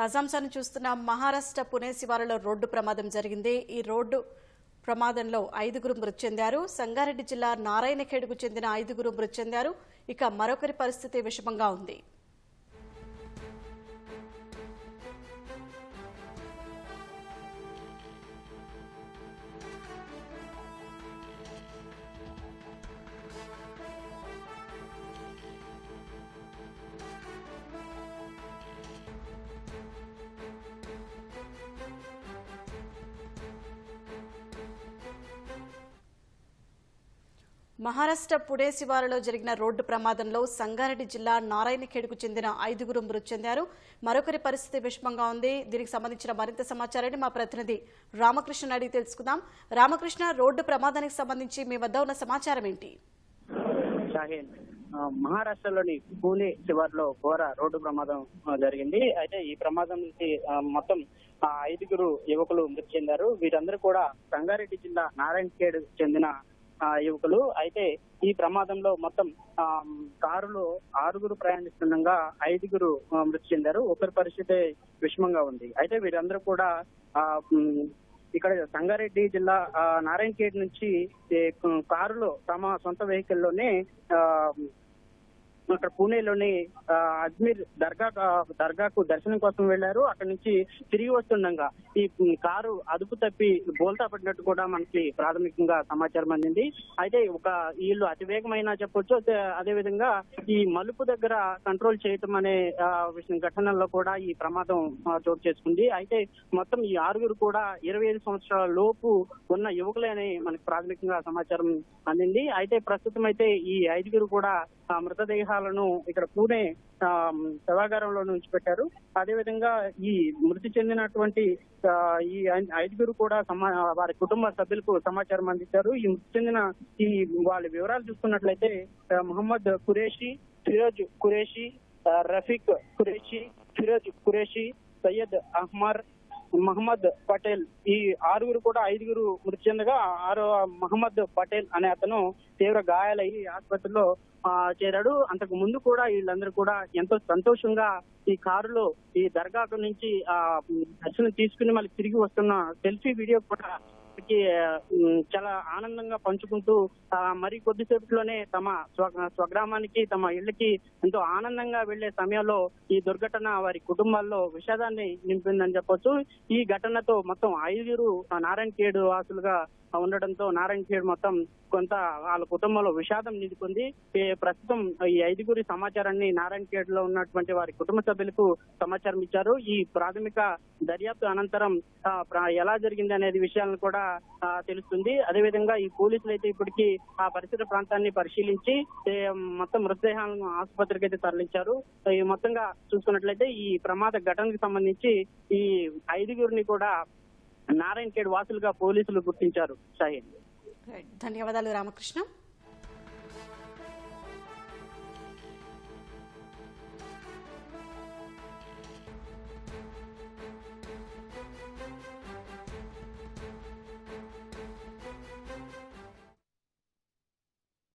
తాజాంశాన్ని చూస్తున్న మహారాష్ట్ర పుణే శివారులో రోడ్డు ప్రమాదం జరిగింది. ఈ రోడ్డు ప్రమాదంలో ఐదుగురు మృతి చెందారు. సంగారెడ్డి జిల్లా నారాయణఖేడ్కు చెందిన ఐదుగురు మృతి చెందారు. ఇక మరొకరి పరిస్థితి విషమంగా ఉంది. మహారాష్ట్ర పుణే శివారులో జరిగిన రోడ్డు ప్రమాదంలో సంగారెడ్డి జిల్లా నారాయణఖేడ్కు చెందిన ఐదుగురు మృతి చెందారు. మరొకరి పరిస్థితి విషమంగా ఉంది. దీనికి సంబంధించిన మరింత సమాచారాన్ని మా ప్రతినిధి రామకృష్ణ అడిగి తెలుసుకుందాం. రామకృష్ణ రోడ్డు ప్రమాదానికి సంబంధించి మీ వద్ద ఉన్న సమాచారం ఏంటి? షాహీన్ మహారాష్ట్రలోని పూణే శివార్లో ఘోర రోడ్డు ప్రమాదం జరిగింది. అయితే ఈ ప్రమాదం నుంచి మొత్తం ఐదుగురు యువకులు మృతి చెందారు. వీరందరూ కూడా సంగారెడ్డి జిల్లా నారాయణఖేడ్ చెందిన యువకులు. అయితే ఈ ప్రమాదంలో మొత్తం కారులో ఆరుగురు ప్రయాణిస్తుండగా ఐదుగురు మృతి చెందారు. ఒకరి పరిస్థితి విషమంగా ఉంది. అయితే వీరందరూ కూడా ఆ, ఇక్కడ సంగారెడ్డి జిల్లా ఆ, నారాయణఖేడ్ నుంచి కారులో తమ సొంత వెహికల్లోనే ఆ, అక్కడ పూణేలోని అజ్మీర్ దర్గా దర్గాకు దర్శనం కోసం వెళ్ళారు అక్కడ నుంచి తిరిగి వస్తుండగా ఈ కారు అదుపు తప్పి బోల్తా పడినట్టు కూడా మనకి ప్రాథమికంగా సమాచారం అందింది. అయితే ఒక వీళ్ళు అతివేగమైన చెప్పొచ్చు. అదే- విధంగా ఈ మలుపు దగ్గర కంట్రోల్ చేయటం అనే విషయం ఘటనలో కూడా ఈ ప్రమాదం చోటు చేసుకుంది. అయితే మొత్తం ఈ ఆరుగురు కూడా ఇరవై ఐదు సంవత్సరాల లోపు ఉన్న యువకులే అని మనకి ప్రాథమికంగా సమాచారం అందింది. అయితే ప్రస్తుతం అయితే ఈ ఐదుగురు కూడా మృతదేహ మృతదేహాలను ఇక్కడ పూణే సభాగారంలో శవాగారంలో ఉంచిపెట్టారు అదేవిధంగా ఈ మృతి చెందినటువంటి ఈ ఐదుగురు కూడా సమా వారి కుటుంబ సభ్యులకు సమాచారం అందించారు. ఈ మృతి చెందిన ఈ వాళ్ళ వివరాలు చూసుకున్నట్లయితే మొహమ్మద్ మహమ్మద్ ఫిరోజ్ ఖురేషి రఫీక్ ఖురేషి ఫిరోజ్ ఖురేషి సయ్యద్ అహ్మర్ మహమ్మద్ పటేల్. ఈ ఆరుగురు కూడా ఐదుగురు మృతి చెందగా ఆరో మహమ్మద్ పటేల్ అనే అతను తీవ్ర గాయాలయ్యి ఆసుపత్రిలో చేరాడు. అంతకు ముందు కూడా వీళ్ళందరూ కూడా ఎంతో సంతోషంగా ఈ కారులో ఈ దర్గాకు నుంచి ఆ దర్శనం తీసుకుని మళ్ళీ తిరిగి వస్తున్న సెల్ఫీ వీడియో కూడా కి చాలా ఆనందంగా పంచుకుంటూ మరి కొద్దిసేపట్లోనే తమ స్వ స్వగ్రామానికి తమ ఇళ్ళకి ఎంతో ఆనందంగా వెళ్ళే సమయంలో ఈ దుర్ఘటన వారి కుటుంబాల్లో విషాదాన్ని నింపిందని చెప్పొచ్చు. ఈ ఘటనతో మొత్తం ఐదుగురు ఆ, నారాయణ ఖేడ్ వాసులుగా ఉండడంతో నారాయణ ఖేడ్ మొత్తం కొంత వాళ్ళ కుటుంబంలో విషాదం నిలుకుంది ప్రస్తుతం ఈ ఐదుగురి సమాచారాన్ని నారాయణ ఖేడ్లో ఉన్నటువంటి వారి కుటుంబ సభ్యులకు సమాచారం ఇచ్చారు. ఈ ప్రాథమిక దర్యాప్తు అనంతరం ఎలా జరిగింది అనేది విషయాలను కూడా కూడా తెలుస్తుంది. అదేవిధంగా ఈ పోలీసులు అయితే ఇప్పటికీ ఆ పరిసర ప్రాంతాన్ని పరిశీలించి మొత్తం మృతదేహాలను ఆసుపత్రికి అయితే తరలించారు. ఈ మొత్తంగా చూసుకున్నట్లయితే ఈ ప్రమాద ఘటనకు సంబంధించి ఈ ఐదుగురిని కూడా నారాయణ ఖేడ్ వాసులుగా పోలీసులు గుర్తించారు. సాయి ధన్యవాదాలు రామకృష్ణ.